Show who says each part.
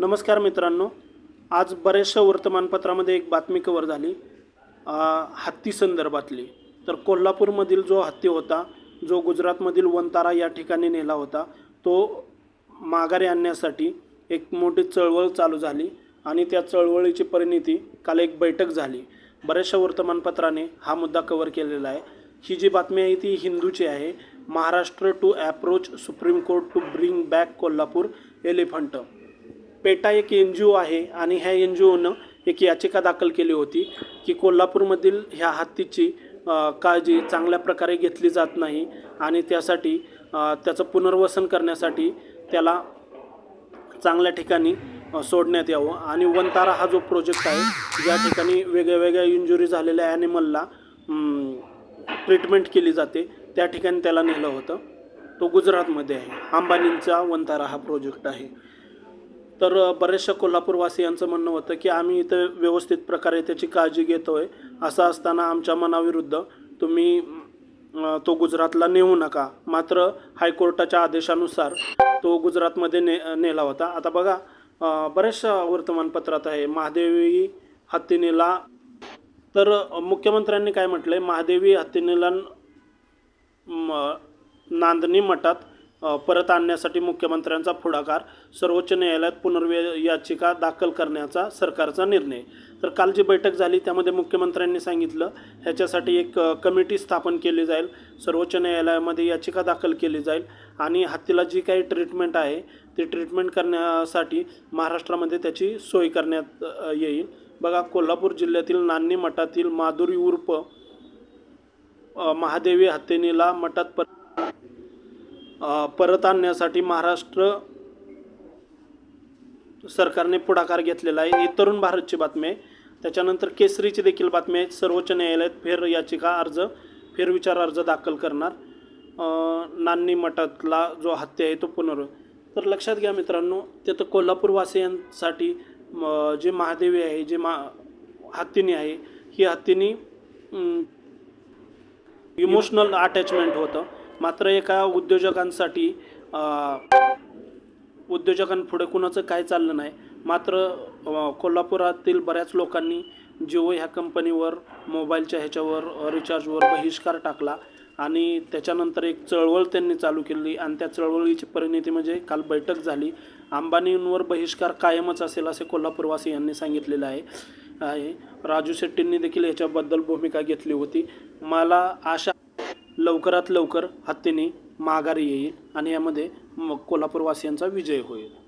Speaker 1: नमस्कार मित्रांनो. आज बऱ्याचशा वर्तमानपत्रामध्ये एक बातमी कवर झाली. हत्ती संदर्भातली. तर कोल्हापूरमधील जो हत्ती होता जो गुजरातमधील वनतारा या ठिकाणी नेला होता तो माघारी आणण्यासाठी एक मोठी चळवळ चालू झाली आणि त्या चळवळीची परिणिती काल एक बैठक झाली. बऱ्याचशा वर्तमानपत्राने हा मुद्दा कवर केलेला आहे. ही जी बातमी आहे ती हिंदूची आहे. Maharashtra to approach Supreme Court to bring back Kolhapur elephant PETA एक एन जी ओ आहे आणि ह्या एन जी ओनं एक याचिका दाखल केली होती की कोल्हापूरमधील ह्या हत्तीची काळजी चांगल्या प्रकारे घेतली जात नाही आणि त्यासाठी त्याचं पुनर्वसन करण्यासाठी त्याला चांगल्या ठिकाणी सोडण्यात यावं. आणि वनतारा हा जो प्रोजेक्ट आहे ज्या ठिकाणी वेगळ्या वेगळ्या इंजुरी झालेल्या ॲनिमलला ट्रीटमेंट केली जाते त्या ठिकाणी त्याला नेलं होतं. तो गुजरातमध्ये आहे. अंबानींचा वनतारा हा प्रोजेक्ट आहे. तर बऱ्याचशा कोल्हापूरवासियांचं म्हणणं होतं की आम्ही इथं व्यवस्थित प्रकारे त्याची काळजी घेतो आहे असं असताना आमच्या मनाविरुद्ध तुम्ही तो गुजरातला नेऊ नका. मात्र हायकोर्टाच्या आदेशानुसार तो गुजरातमध्ये ने नेला होता. आता बघा बऱ्याचशा वर्तमानपत्रात आहे महादेवी हत्तीनेला तर मुख्यमंत्र्यांनी काय म्हटलं आहे महादेवी हत्तीनेला म- नांदणी मठात परत आणण्यासाठी मुख्यमंत्र्यांचा पुढाकार सर्वोच्च न्यायालयात पुनर्वे याचिका दाखल करण्याचा सरकारचा निर्णय. तर काल जी बैठक झाली त्यामध्ये मुख्यमंत्र्यांनी सांगितलं ह्याच्यासाठी एक कमिटी स्थापन केली जाईल सर्वोच्च न्यायालयामध्ये याचिका दाखल केली जाईल आणि हत्तीला जी काही ट्रीटमेंट आहे ती ट्रीटमेंट करण्यासाठी महाराष्ट्रामध्ये त्याची सोय करण्यात येईल. बघा कोल्हापूर जिल्ह्यातील नान्नी मठातील माधुरी उर्फ महादेवी हत्तीनीला मठात पर परत आणण्यासाठी महाराष्ट्र सरकारने पुढाकार घेतलेला आहे. ही तरुण भारतची बातमी आहे. त्याच्यानंतर केसरीची देखील बातमी आहे. सर्वोच्च न्यायालयात फेर याचिका अर्ज फेरविचार अर्ज दाखल करणार. नान्नी मठातला जो हत्या आहे तो पुनर्व तर लक्षात घ्या मित्रांनो तिथं कोल्हापूरवासियांसाठी जे महादेवी आहे जे मा हत्तीनी आहे ही हत्तीनी इमोशनल अटॅचमेंट होतं. मात्र एका उद्योजकांसाठी उद्योजकांपुढे कुणाचं काय चाललं नाही. मात्र कोल्हापुरातील बऱ्याच लोकांनी जिओ ह्या कंपनीवर मोबाईलच्या ह्याच्यावर रिचार्जवर बहिष्कार टाकला आणि त्याच्यानंतर एक चळवळ त्यांनी चालू केली आणि त्या चळवळीची परिणिती म्हणजे काल बैठक झाली. अंबानींवर बहिष्कार कायमच असेल असे कोल्हापूरवासी यांनी सांगितलेलं आहे. आहे. राजू शेट्टींनी देखील याच्याबद्दल भूमिका घेतली होती. मला आशा लवकरात लवकर हत्तीने माघारी येईल आणि यामध्ये म- कोल्हापूरवासियांचा विजय होईल.